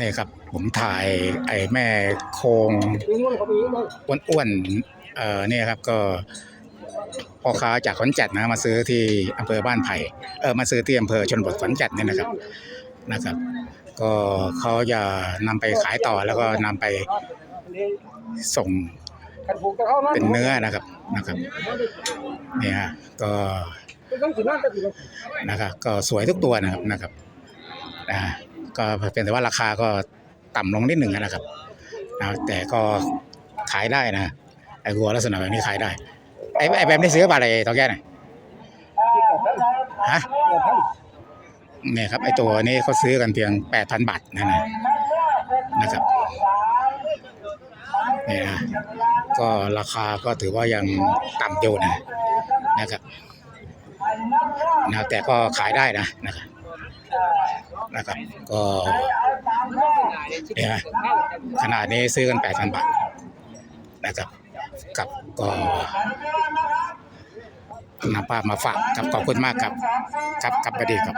นี่ครับ ผมถ่ายไอ้แม่โคงอ้วนๆเอ่อเนี่ยครับก็พ่อค้าจากขอนแก่นนะมาซื้อที่อำเภอบ้านไผ่เออมาซื้อที่อำเภอชนบทขอนแก่นเนี่ยนะครับนะครับ ก็เขาจะนำไปขายต่อแล้วก็นำไปส่งเป็นเนื้อนะครับนะครับเนี่ยฮะก็นะครับก็สวยทุกตัวนะครับนะครับอ่า ก็เป็นแต่ว่าราคาก็ต่ำลงนิดหนึ่งนะครับนะแต่ก็ขายได้นะไอ้วัวลักษณะแบบนี้ขายได้ไอ้ไอ้แบบนี้ซื้อบาอะไรตอนแก่ไหนฮะเนี่ยครับไอ้ตัวนี้เขาซื้อกันเพียงแปดพันบาทนะนะนะครับเนี่ยนะก็ราคาก็ถือว่ายังต่ำอยู่นะนะครับนะแต่ก็ขายได้นะนะครับ นะครับ ก็เนี่ยนะขนาดนี้ซื้อกันแปดพันบาทนะครับกับก็นำภาพมาฝากกับขอบคุณมากครับ ครับครับประดีครับ